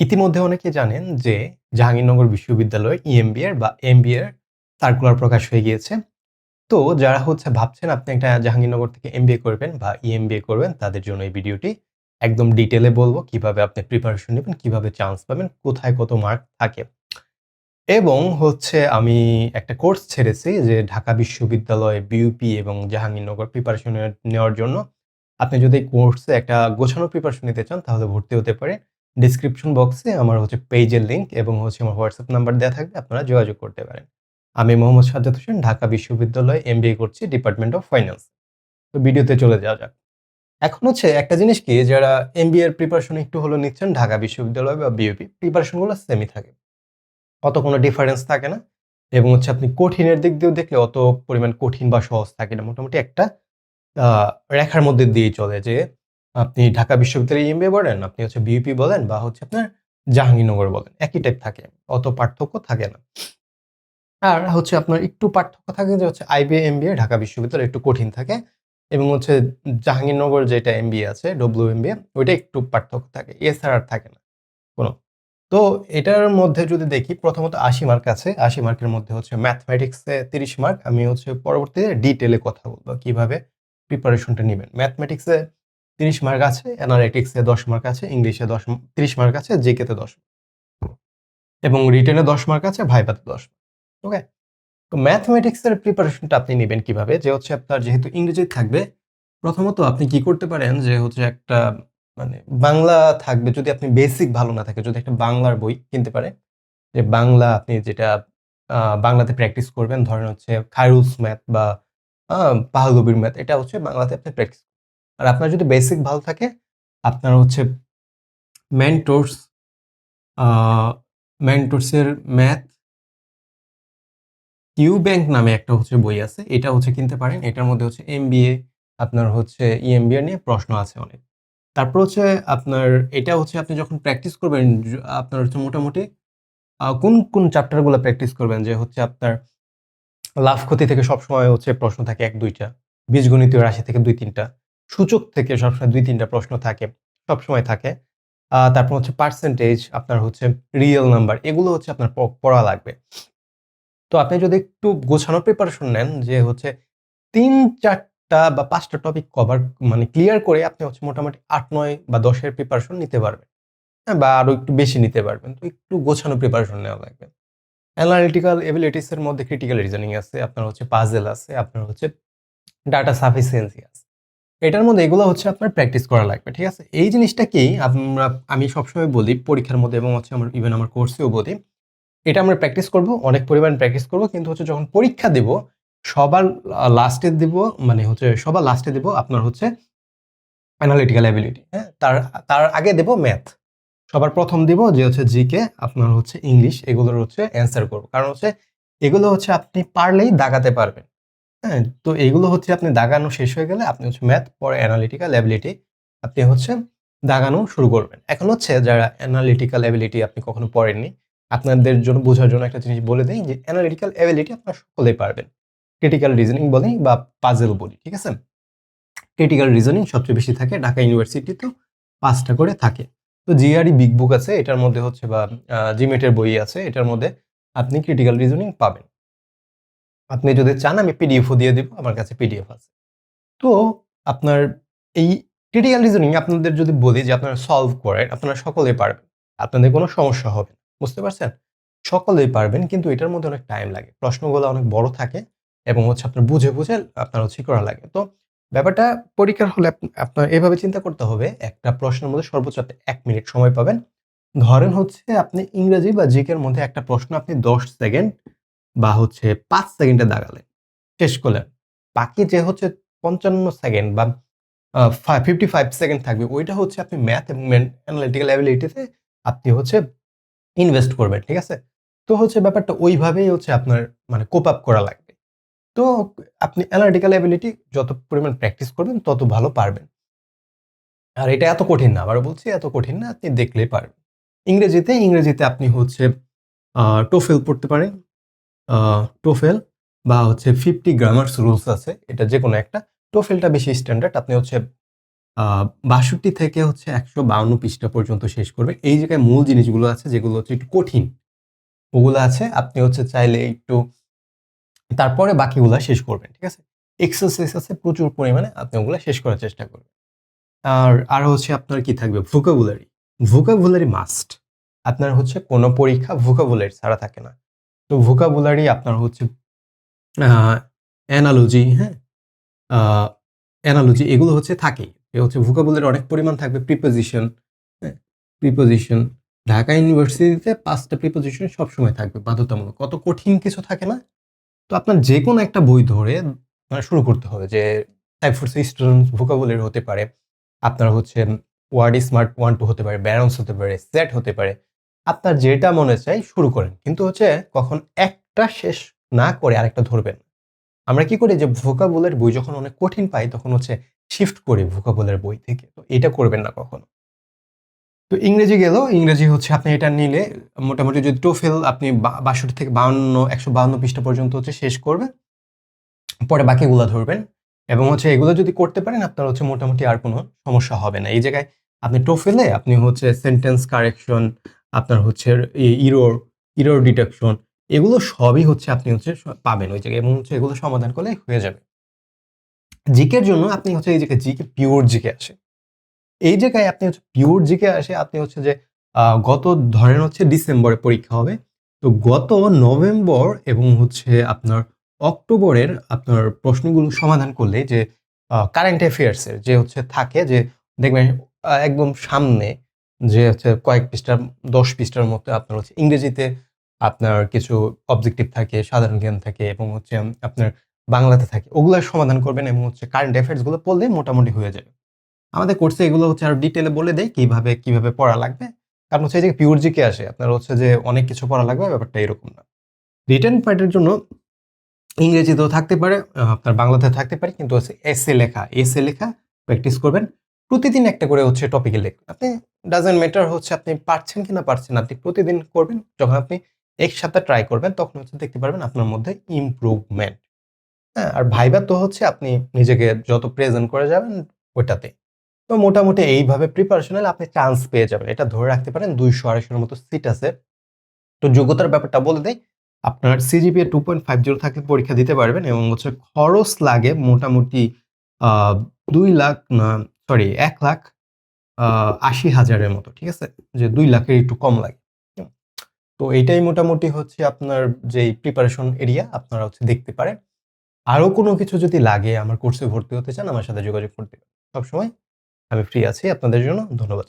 ইতিমধ্যে অনেকে জানেন যে জাহাঙ্গীরনগর বিশ্ববিদ্যালয় ইএমবিএর বা এমবিএর সার্কুলার প্রকাশ হয়ে গিয়েছে। তো যারা হচ্ছে ভাবছেন আপনি একটা জাহাঙ্গীরনগর থেকে এমবিএ করবেন বা ইএমবিএ করবেন, তাদের জন্য এই ভিডিওটি একদম ডিটেলে বলব কীভাবে আপনি প্রিপারেশন নেবেন, কীভাবে চান্স পাবেন, কোথায় কত মার্ক থাকে। এবং হচ্ছে আমি একটা কোর্স ছেড়েছি যে ঢাকা বিশ্ববিদ্যালয় বিউপি এবং জাহাঙ্গীরনগর প্রিপারেশন নেওয়ার জন্য। আপনি যদি কোর্সে একটা গোছানো প্রিপারেশন নিতে চান, তাহলে ভর্তি হতে পারেন। ডিসক্রিপশন বক্সে আমার হচ্ছে পেজের লিঙ্ক এবং হচ্ছে আমার হোয়াটসঅ্যাপ নাম্বার দেওয়া থাকবে, আপনারা যোগাযোগ করতে পারেন। আমি মোহাম্মদ সাজ্জাদ হোসেন, ঢাকা বিশ্ববিদ্যালয়ে এমবিএ করছি ডিপার্টমেন্ট অফ ফাইন্যান্স তো ভিডিওতে চলে যাওয়া যাক। এখন হচ্ছে একটা জিনিস কি, যারা এমবিএ এর প্রিপারেশন একটু হলো নিচ্ছেন, ঢাকা বিশ্ববিদ্যালয় বা বিউপি প্রিপারেশনগুলো সেমই থাকে। অত কোনো ডিফারেন্স থাকে না। এবং হচ্ছে আপনি কঠিনের দিক দিয়েও দেখলে অত পরিমাণ কঠিন বা সহজ থাকে না। মোটামুটি একটা রেখার মধ্যে দিয়ে চলে যে আপনি ঢাকা বিশ্ববিদ্যালয়ে এমবিএ বলেন আপনি হচ্ছে বিউপি বলেন বা হচ্ছে আপনার জাহাঙ্গীরনগর বলেন, একই টাইপ থাকে, অত পার্থক্য থাকে না। আর হচ্ছে আপনার একটু পার্থক্য থাকে যে হচ্ছে আইবিএ এমবিএ ঢাকা বিশ্ববিদ্যালয় একটু কঠিন থাকে এবং হচ্ছে জাহাঙ্গীরনগর যেটা এমবিএ আছে ডব্লিউ এমবিএ ওইটা একটু পার্থক্য থাকে, এছাড়া আর থাকে না কোনো। তো এটার মধ্যে যদি দেখি, প্রথমত আশি মার্ক আছে, আশি মার্কের মধ্যে হচ্ছে ম্যাথমেটিক্সে তিরিশ মার্ক আমি হচ্ছে পরবর্তীতে ডিটেলে কথা বলব, কীভাবে প্রিপারেশনটা নেবেন। ম্যাথমেটিক্সে তিরিশ মার্ক আছে অ্যানালিটিক্সে দশ মার্ক আছে ইংলিশে দশ তিরিশ মার্ক আছে জিকেতে দশ এবং রিটেনে দশ মার্ক আছে ভাইবাতে দশ ওকে তো ম্যাথমেটিক্সের প্রিপারেশনটা আপনি নেবেন কীভাবে? যে হচ্ছে আপনার যেহেতু ইংরেজি থাকবে প্রথমত আপনি কি করতে পারেন যে হচ্ছে একটা মানে বাংলা থাকবে যদি আপনি বেসিক ভালো না থাকে যদি একটা বাংলার বই কিনতে পারে যে বাংলা আপনি যেটা বাংলাতে প্র্যাকটিস করবেন ধরেন হচ্ছে খায়রুলস ম্যাথ বা আহ, পাহলবির ম্যাথ এটা হচ্ছে বাংলাতে আপনি প্র্যাকটিস আর আপনার যদি বেসিক ভালো থাকে, আপনার হচ্ছে মেন্টোর্স মেন্টোর্সের ম্যাথ ইউ ব্যাংক নামে একটা হচ্ছে বই আছে, এটা হচ্ছে কিনতে পারেন। এটার মধ্যে হচ্ছে এমবিএ আপনার হচ্ছে ইএমবিএ নিয়ে প্রশ্ন আছে অনেক। তারপর হচ্ছে আপনার, এটা হচ্ছে আপনি যখন প্র্যাকটিস করবেন আপনার হচ্ছে মোটামুটি কোন কোন চ্যাপ্টারগুলো প্র্যাকটিস করবেন? যে হচ্ছে আপনার লাভ ক্ষতি থেকে সবসময় হচ্ছে প্রশ্ন থাকে এক, দুইটা, বীজগণিতীয় রাশি থেকে দুই, তিনটা। সূচক থেকে সবসময় দুই, তিনটা প্রশ্ন থাকে, সবসময় থাকে। তারপর হচ্ছে পার্সেন্টেজ আপনার হচ্ছে রিয়েল নাম্বার এগুলো হচ্ছে আপনার পড়া লাগবে। তো আপনি যদি একটু গোছানো প্রিপারেশন নেন যে হচ্ছে তিন, চারটা বা পাঁচটা টপিক কভার মানে ক্লিয়ার করে আপনি হচ্ছে মোটামুটি আট, নয় বা দশের প্রিপারেশন নিতে পারবেন। হ্যাঁ বা আরও একটু বেশি নিতে পারবেন। তো একটু গোছানো প্রিপারেশন নেওয়া লাগবে। অ্যানালিটিক্যাল এবিলিটিস এর মধ্যে ক্রিটিক্যাল রিজনিং আছে, আপনার হচ্ছে পাজেল আছে, আপনার হচ্ছে ডাটা সাফিসিয়েন্সি আছে। এটার মধ্যে এগুলো হচ্ছে আপনার প্র্যাকটিস করা লাগবে, ঠিক আছে? এই জিনিসটা কি আমরা, আমি সবসময় বলি পরীক্ষার মধ্যে এবং হচ্ছে আমার ইভেন আমার কোর্সেও বলি, এটা আমরা প্র্যাকটিস করব, অনেক পরিমাণ প্র্যাকটিস করব, কিন্তু হচ্ছে যখন পরীক্ষা দেব, সবার লাস্টে দেব মানে হচ্ছে সবার লাস্টে দেব আপনার হচ্ছে অ্যানালিটিক্যাল অ্যাবিলিটি হ্যাঁ? তার তার আগে দেব ম্যাথ সবার প্রথম দিব যে হচ্ছে জিকে আপনার হচ্ছে ইংলিশ এগুলোর হচ্ছে অ্যান্সার করব। কারণ হচ্ছে এগুলো হচ্ছে আপনি পারলেই দাগাতে পারবেন। হ্যাঁ তো এগুলো হচ্ছে আপনি দাগানো শেষ হয়ে গেলে আপনি হচ্ছে ম্যাথ পরে অ্যানালিটিক্যাল অ্যাবিলিটি আপনি হচ্ছে দাগানো শুরু করবেন। এখন হচ্ছে যারা অ্যানালিটিক্যাল অ্যাবিলিটি আপনি কখনো পড়েননি, আপনাদের জন্য বোঝার জন্য একটা জিনিস বলে দিই যে অ্যানালিটিক্যাল অ্যাবিলিটি আপনারা সকলেই পারবেন। ক্রিটিক্যাল রিজনিং বলি বা পাজেল বলি, ঠিক আছে? ক্রিটিক্যাল রিজনিং সবচেয়ে বেশি থাকে, ঢাকা ইউনিভার্সিটিতেও পাঁচটা করে থাকে। তো জিআরই বিগ বুক আছে, এটার মধ্যে হচ্ছে বা জিমেটের বই আছে, এটার মধ্যে আপনি ক্রিটিক্যাল রিজনিং পাবেন। আপনি যদি চান, আমি পিডিএফও দিয়ে দিব, আমার কাছে পিডিএফ আছে। তো আপনার এই ক্রিটিক্যাল রিজনিং আপনাদের যদি বলি যে আপনারা সলভ করেন আপনারা সকলেই পারবেন। আপনাদের কোনো সমস্যা হবে না, বুঝতে পারছেন? সকলেই পারবেন, কিন্তু এটার মধ্যে অনেক টাইম লাগে। প্রশ্নগুলো অনেক বড় থাকে এবং হচ্ছে আপনার বুঝে বুঝে আপনার হচ্ছে করা লাগে। তো ব্যাপারটা পরীক্ষার হলে আপ- আপনার এভাবে চিন্তা করতে হবে, একটা প্রশ্নের মধ্যে সর্বোচ্চ আপনি এক মিনিট সময় পাবেন। ধরেন হচ্ছে আপনি ইংরেজি বা জিকের মধ্যে একটা প্রশ্ন আপনি দশ সেকেন্ড বা হচ্ছে পাঁচ সেকেন্ডে দাগালেন শেষ করলেন। বাকি যে হচ্ছে পঞ্চান্ন সেকেন্ড বা ফিফটি ফাইভ সেকেন্ড থাকবে, ওইটা হচ্ছে আপনি ম্যাথ এবং অ্যানালিটিক্যাল অ্যাবিলিটিতে আপনি হচ্ছে ইনভেস্ট করবেন, ঠিক আছে? তো হচ্ছে ব্যাপারটা ওইভাবেই হচ্ছে আপনার মানে কোপ আপ করা লাগবে। তো আপনি অ্যানালিটিক্যাল অ্যাবিলিটি যত পরিমাণ প্র্যাকটিস করবেন, তত ভালো পারবেন। আর এটা এত কঠিন না আবার বলছি, এত কঠিন না, আপনি দেখলেই পারবেন। ইংরেজিতে ইংরেজিতে আপনি হচ্ছে টোফেল পড়তে পারেন টোফেল বা হচ্ছে ফিফটি গ্রামার্স রুলস আছে এটা যে কোনো একটা টোফেলটা বেশি স্ট্যান্ডার্ড আপনি হচ্ছে ৬২ থেকে হচ্ছে ১৫২ পৃষ্ঠা পর্যন্ত শেষ করবেন। এই জায়গায় মূল জিনিসগুলো আছে যেগুলো হচ্ছে একটু কঠিন। ওগুলো আছে, আপনি হচ্ছে চাইলে একটু তারপরে বাকিগুলা শেষ করবেন। ঠিক আছে? এক্সারসাইজ আছে প্রচুর পরিমাণে, আপনি ওগুলো শেষ করার চেষ্টা করবেন। আর আর হচ্ছে আপনার কি থাকবে ভোকাবুলারি। Vocabulary must. আপনার হচ্ছে কোনো পরীক্ষা ভোকাবুলারি ছাড়া থাকে না। তো ভোকাবুলারি আপনার হচ্ছে অ্যানালজি, হ্যাঁ? অ্যানালজি এগুলো হচ্ছে থাকেই। হচ্ছে ভোকাবুলারি অনেক পরিমাণ থাকবে প্রিপোজিশন, হ্যাঁ? প্রিপোজিশন। ঢাকা ইউনিভার্সিটিতে ৫ টা প্রিপোজিশন সবসময় থাকবে বাধ্যতামূলক। অত কঠিন কিছু থাকে না। তো আপনার যেকোনো একটা বই ধরে মানে শুরু করতে হবে যে টাইপ ফোর স্টুডেন্ট ভোকাবুলারি হতে পারে। আপনার হচ্ছে ওয়ার্ড স্মার্ট 1 2 হতে পারে, ব্যারন্স হতে পারে, সেট হতে পারে। আপনার যেটা মনে চাই শুরু করেন। কিন্তু হচ্ছে কখন একটা শেষ না করে আরেকটা ধরবেন আমরা কি করি যে ভোকাবুলারি বই যখন অনেক কঠিন পাই তখন হচ্ছে শিফট করি ভোকাবুলারি বই থেকে। তো এটা করবেন না কখনো। তো ইংরেজি গেল। ইংরেজি হচ্ছে আপনি এটা নিলে মোটামুটি যদি টোফেল আপনি বা ৬২ থেকে ৫২ ১৫২ পৃষ্ঠা পর্যন্ত হচ্ছে শেষ করবেন। পরে বাকিগুলা ধরবেন এবং হচ্ছে এগুলো যদি করতে পারেন আপনার হচ্ছে মোটামুটি আর কোনো সমস্যা হবে না। এই জায়গায় আপনি টোফেলে আপনি হচ্ছে সেন্টেন্স কারেকশন, আপনার হচ্ছে ইরোর ইরোর ডিটেকশন এগুলো সবই হচ্ছে আপনি হচ্ছে পাবেন ওই জায়গায় এবং হচ্ছে এগুলো সমাধান করলেই হয়ে যাবে। জিকের জন্য আপনি হচ্ছে এই জায়গায় জিকে পিওর জিকে আসে। এই জায়গায় আপনি হচ্ছে পিওর জিকে আসে, আপনি হচ্ছে যে গত ধরেন হচ্ছে ডিসেম্বরে পরীক্ষা হবে। তো গত নভেম্বর এবং হচ্ছে আপনার অক্টোবরের আপনার প্রশ্নগুলো সমাধান করলে যে কারেন্ট অ্যাফেয়ার্সের যে হচ্ছে থাকে যে, দেখবেন একদম সামনে যে হচ্ছে কয়েক পৃষ্ঠার ১০ পৃষ্ঠার মতো আপনার হচ্ছে ইংরেজিতে আপনার কিছু অবজেক্টিভ থাকে, সাধারণ জ্ঞান থাকে এবং হচ্ছে আপনার বাংলাতে থাকে। ওগুলার সমাধান করবেন এবং হচ্ছে কারেন্ট অ্যাফেয়ার্সগুলো পড়লেই মোটামুটি হয়ে যাবে। আমাদের কোর্সে এগুলো হচ্ছে আরও ডিটেইলে বলে দেয় কীভাবে, কীভাবে পড়া লাগবে। কারণ হচ্ছে এই জায়গায় পিওর জিকে আসে। আপনার হচ্ছে যে অনেক কিছু পড়া লাগবে ব্যাপারটা এরকম না। রিটেন পার্টের জন্য ইংরেজিতেও থাকতে পারে, আপনার বাংলাতে থাকতে পারে কিন্তু হচ্ছে এসএ লেখা, এসএ লেখা প্র্যাকটিস করবেন। প্রতিদিন একটা করে হচ্ছে টপিকে লিখবেন। আপনি ডাজন্ট ম্যাটার হচ্ছে আপনি পারছেন পারছেন না। আপনি প্রতিদিন করবেন। যখন আপনি একসাথে ট্রাই করবেন, তখন হচ্ছে দেখতে পারবেন আপনার মধ্যে ইমপ্রুভমেন্ট। হ্যাঁ? আর ভাইবা তো হচ্ছে আপনি নিজেকে যত প্রেজেন্ট করে যাবেন ওইটাতে। তো মোটামুটি এইভাবে প্রিপারেশন নিলে আপনি চান্স পেয়ে যাবেন। এটা ধরে রাখতে পারেন দুইশো আড়াইশোর মতো সিট আছে। তো যোগ্যতার ব্যাপারটা বলে দেই। আপনার সিজিপিএ 2.50 থাকলে পরীক্ষা দিতে পারবেন এবং হচ্ছে খরচ লাগে মোটামুটি দুই লাখ না সরি এক লাখ আ ৮০,০০০ এর মতো। ঠিক আছে? যে দুই লাখের একটু কম লাগে। তো এটাই মোটামুটি হচ্ছে আপনার যে প্রিপারেশন এরিয়া আপনারা হচ্ছে দেখতে পারেন। আরও কোনো কিছু যদি লাগে আমার কোর্সে ভর্তি হতে চান আমার সাথে যোগাযোগ করতে। সবসময় আমি ফ্রি আছি আপনাদের জন্য। ধন্যবাদ।